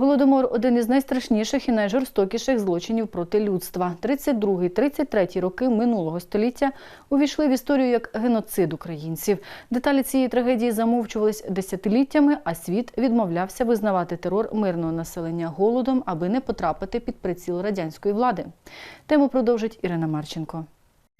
Голодомор один із найстрашніших і найжорстокіших злочинів проти людства. 32-33 роки минулого століття увійшли в історію як геноцид українців. Деталі цієї трагедії замовчувались десятиліттями, а світ відмовлявся визнавати терор мирного населення голодом, аби не потрапити під приціл радянської влади. Тему продовжить Ірина Марченко.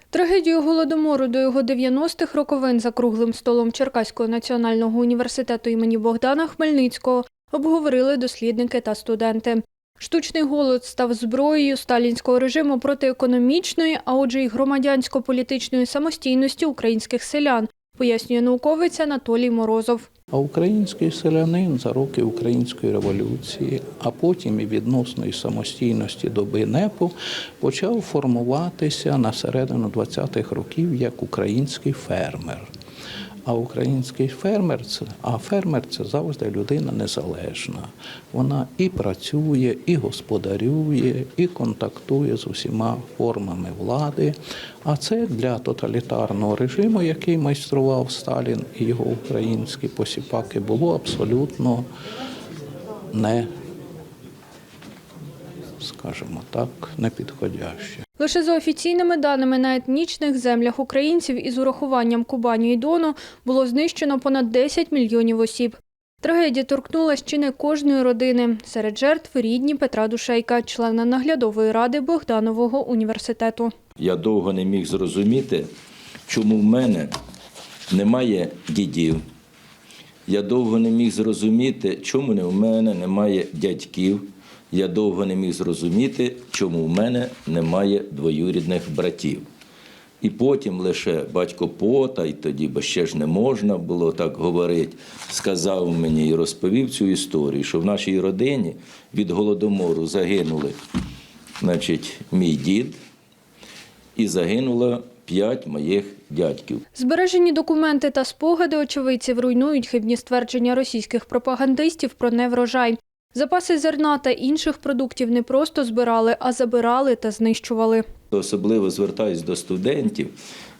Трагедію голодомору до його 90-х роковин за круглим столом Черкаського національного університету імені Богдана Хмельницького обговорили дослідники та студенти. Штучний голод став зброєю сталінського режиму проти економічної, а отже й громадянсько-політичної самостійності українських селян, пояснює науковець Анатолій Морозов. А український селянин за роки української революції, а потім і відносної самостійності доби НЕПу почав формуватися на середину 20-х років як український фермер. А український фермер це а фермер це завжди людина незалежна. Вона і працює, і господарює, і контактує з усіма формами влади. А це для тоталітарного режиму, який майстрував Сталін і його українські посіпаки, було абсолютно не, скажімо так, непідходяще. Лише за офіційними даними на етнічних землях українців із урахуванням Кубаню і Дону було знищено понад 10 мільйонів осіб. Трагедія торкнулась чи не кожної родини. Серед жертв рідні Петра Душейка, члена наглядової ради Богданового університету. Я довго не міг зрозуміти, чому в мене немає дідів. Я довго не міг зрозуміти, чому не в мене немає дядьків. Я довго не міг зрозуміти, чому в мене немає двоюрідних братів. І потім лише батько пота, і тоді, бо ще ж не можна було так говорити, сказав мені і розповів цю історію, що в нашій родині від голодомору загинули значить, мій дід, і загинуло п'ять моїх дядьків. Збережені документи та спогади очевидців руйнують хибні ствердження російських пропагандистів про неврожай. Запаси зерна та інших продуктів не просто збирали, а забирали та знищували. Особливо звертаюсь до студентів.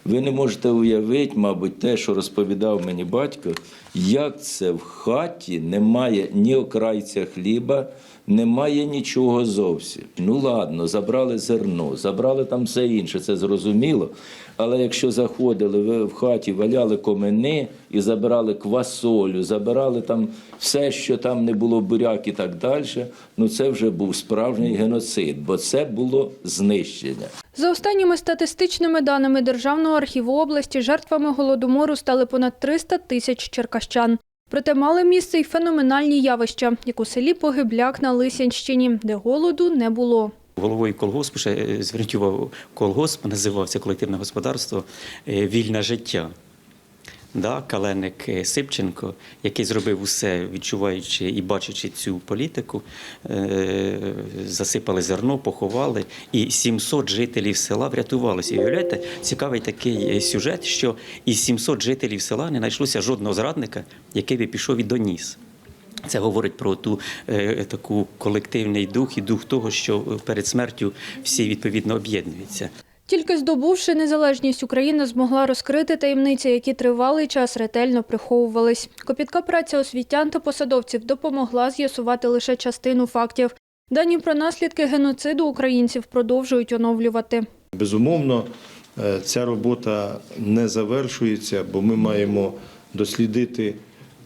Ви не можете уявити, мабуть, те, що розповідав мені батько, як це в хаті немає ні окрайця хліба, немає нічого зовсім. Ну ладно, забрали зерно, забрали там все інше, це зрозуміло. Але якщо заходили, ви в хаті валяли комини і забирали квасолю, забирали там все, що там не було буряк і так далі, ну це вже був справжній геноцид, бо це було знищення. За останніми статистичними даними Державного архіву області, жертвами голодомору стали понад 300 тисяч черкащан. Проте мали місце й феноменальні явища, як у селі Погибляк на Лисянщині, де голоду не було. Головою колгоспу ще е, колгосп називався колективне господарство е, Вільне життя. Да, Каленик е, Сипченко, який зробив усе, відчуваючи і бачачи цю політику, е, засипали зерно, поховали, і 700 жителів села врятувалися. І уявляєте, цікавий такий е, сюжет, що із 700 жителів села не знайшлося жодного зрадника, який би пішов і доніс. Це говорить про ту е, таку колективний дух і дух того, що перед смертю всі відповідно об'єднуються. Тільки здобувши незалежність, Україна змогла розкрити таємниці, які тривалий час ретельно приховувались. Копітка праця освітян та посадовців допомогла з'ясувати лише частину фактів. Дані про наслідки геноциду українців продовжують оновлювати. Безумовно, е, ця робота не завершується, бо ми маємо дослідити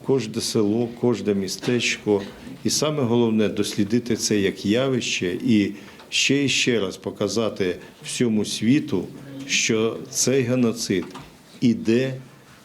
кожне село, кожне містечко, і саме головне дослідити це як явище і ще і ще раз показати всьому світу, що цей геноцид іде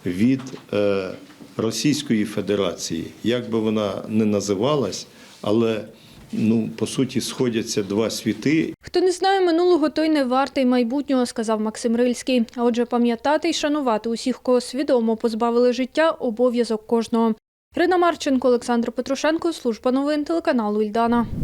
від е, Російської Федерації, як би вона не називалась, але ну по суті сходяться два світи, Хто не знає минулого, той не вартий майбутнього, сказав Максим Рильський. А отже, пам'ятати й шанувати усіх, кого свідомо позбавили життя, обов'язок кожного. Ірина Марченко, Олександр Петрушенко, служба новин телеканалу Ільдана.